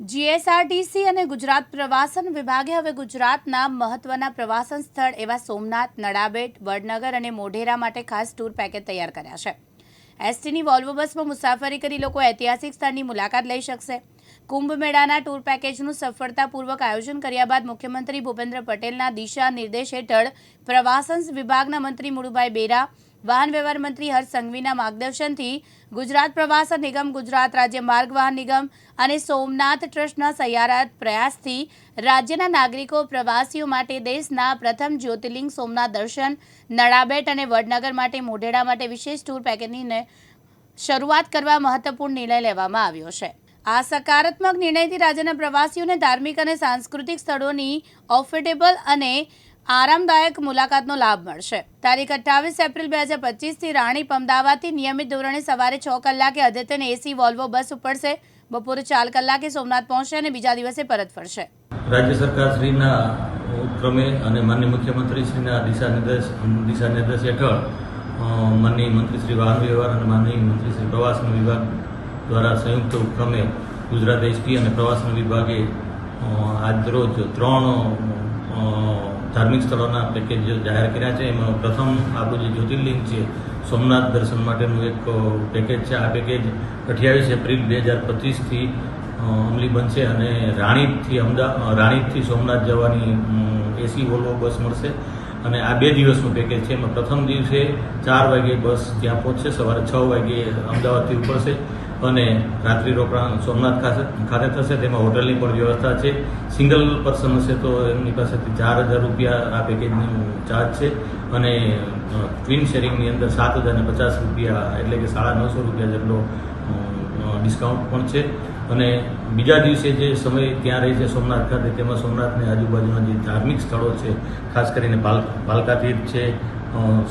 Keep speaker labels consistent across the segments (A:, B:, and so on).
A: GSRTC અને ગુજરાત પ્રવાસન વિભાગે હવે ગુજરાતના મહત્વના પ્રવાસન સ્થળ એવા સોમનાથ, નડાબેટ, વડનગર અને મોઢેરા માટે ખાસ ટૂર પેકેજ તૈયાર કર્યા છે. એસટીની વોલ્વો બસમાં મુસાફરી કરી લોકો ઐતિહાસિક સ્થળની મુલાકાત લઈ શકશે. કુંભ મેળાના ટૂર પેકેજનું સફળતાપૂર્વક આયોજન કર્યા બાદ મુખ્યમંત્રી ભૂપેન્દ્ર પટેલના દિશા નિર્દેશ હેઠળ પ્રવાસન વિભાગના મંત્રી મુળુભાઈ બેરા વાહન વ્યવહાર મંત્રી હર્ષ સંઘવીના માર્ગદર્શનથી ગુજરાત પ્રવાસન નિગમ, ગુજરાત રાજ્ય માર્ગ વાહન નિગમ અને સોમનાથ ટ્રસ્ટના સહિયારત પ્રયાસથી રાજ્યના નાગરિકો, પ્રવાસીઓ માટે દેશના પ્રથમ જ્યોતિર્લિંગ, સોમનાથ દર્શન નડાબેટ અને વડનગર માટે મોઢેરા માટે વિશેષ ટૂર પેકેજીને શરૂઆત કરવા મહત્વપૂર્ણ નિર્ણય લેવામાં આવ્યો છે. આ સકારાત્મક નિર્ણયથી રાજ્યના પ્રવાસીઓને ધાર્મિક અને સાંસ્કૃતિક સ્થળોની ઓફર્ટેબલ અને આરામદાયક મુલાકાતનો લાભ મળશે. તારીખ અઠ્ઠાવીસ એપ્રિલ બે હજાર પચીસથી રાણીપ અમદાવાદથી નિયમિત ધોરણે સવારે છ કલાકે અદ્યતન એસી વોલ્વો બસ ઉપડશે. બપોરે ચાર કલાકે સોમનાથ પહોંચશે અને બીજા દિવસે પરત ફરશે.
B: રાજ્ય સરકારશ્રીના ઉપક્રમે અને માનનીય મુખ્યમંત્રીશ્રીના દિશા નિર્દેશ દિશા નિર્દેશ હેઠળ માનનીય મંત્રી વાહન વ્યવહાર અને માનનીય મંત્રી શ્રી પ્રવાસન વિભાગ દ્વારા સંયુક્ત ઉપક્રમે ગુજરાત એસટી અને પ્રવાસન વિભાગે આજરોજ ત્રણ ધાર્મિક સ્થળોના પેકેજ જાહેર કર્યા છે, એમાં પ્રથમ આપણું જે જ્યોતિર્લિંગ છે, સોમનાથ દર્શન માટેનું એક પેકેજ છે. આ પેકેજ અઠ્યાવીસ એપ્રિલ બે હજાર પચીસથી અમલી બનશે અને રાણીપથી અમદાવાદ રાણીપથી સોમનાથ જવાની એસી વોલ્વો બસ મળશે. અને આ બે દિવસનું પેકેજ છે. એમાં પ્રથમ દિવસે ચાર વાગે બસ ત્યાં પહોંચશે. સવારે છ વાગે અમદાવાદથી ઉપડશે. અને રાત્રિ રોકાણ સોમનાથ ખાતે ખાતે થશે. તેમાં હોટલની પણ વ્યવસ્થા છે. સિંગલ પર્સન હશે તો એમની પાસેથી ચાર હજાર રૂપિયા આ પેકેજનું ચાર્જ છે. અને ટ્વિન શેરિંગની અંદર સાત હજાર પચાસ રૂપિયા એટલે કે સાડા નવસો રૂપિયા જેટલો ડિસ્કાઉન્ટ પણ છે. અને બીજા દિવસે જે સમય ત્યાં રહે છે સોમનાથ ખાતે, તેમાં સોમનાથની આજુબાજુના જે ધાર્મિક સ્થળો છે, ખાસ કરીને પાલ પાલકા તીર્થ છે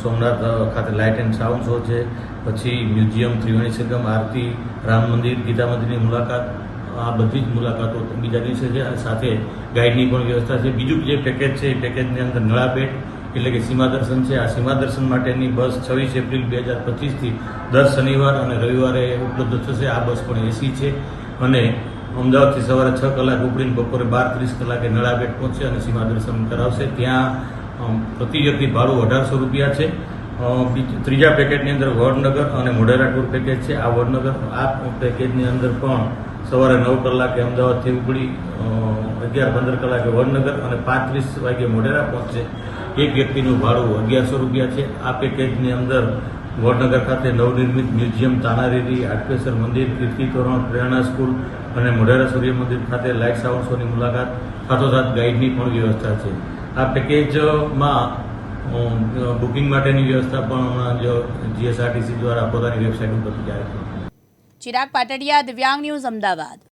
B: સોમનાથ ખાતે લાઇટ એન્ડ સાઉન્ડ શો છે. પછી મ્યુઝિયમ, ત્રિવેણી સંગમ આરતી, રામ મંદિર, ગીતા મંદિરની મુલાકાત, આ બધી જ મુલાકાતો બીજા દિવસે છે. અને સાથે ગાઈડની પણ વ્યવસ્થા છે. બીજું જે પેકેજ છે, એ પેકેજની અંદર નળાબેટ એટલે કે સીમા દર્શન છે. આ સીમા દર્શન માટેની બસ છવ્વીસ એપ્રિલ બે હજાર પચીસથી દર શનિવાર અને રવિવારે ઉપલબ્ધ થશે. આ બસ પણ એસી છે. અને અમદાવાદથી સવારે છ કલાક ઉપડીને બપોરે બાર ત્રીસ કલાકે નળાબેટ પહોંચશે અને સીમા દર્શન કરાવશે. ત્યાં પ્રતિ વ્યક્તિ ભાડું અઢારસો રૂપિયા છે. ત્રીજા પેકેજની અંદર વડનગર અને મોઢેરા ટૂર પેકેજ છે. આ વડનગર, આ પેકેજની અંદર પણ સવારે નવ કલાકે અમદાવાદથી ઉપડી અગિયાર પંદર કલાકે વડનગર અને પાંત્રીસ વાગે મોઢેરા પહોંચશે એક વ્યક્તિનું ભાડું અગિયારસો રૂપિયા છે. આ પેકેજની અંદર વડનગર ખાતે નવનિર્મિત મ્યુઝિયમ, તાનારીરી આટકેશ્વર મંદિર, કીર્તિતોરણ, પ્રેરણા સ્કૂલ અને મોઢેરા સૂર્ય મંદિર ખાતે લાઇટ સાઉન્ડ શોની મુલાકાત, સાથોસાથ ગાઈડની પણ વ્યવસ્થા છે. આ પેકેજમાં બુકિંગ માટેની વ્યવસ્થા પણ હમણાં જીએસઆરટીસી દ્વારા પોતાની વેબસાઇટ ઉપર જાહેર
A: ચિરાગ પાટડિયા, દિવ્યાંગ ન્યૂઝ, અમદાવાદ.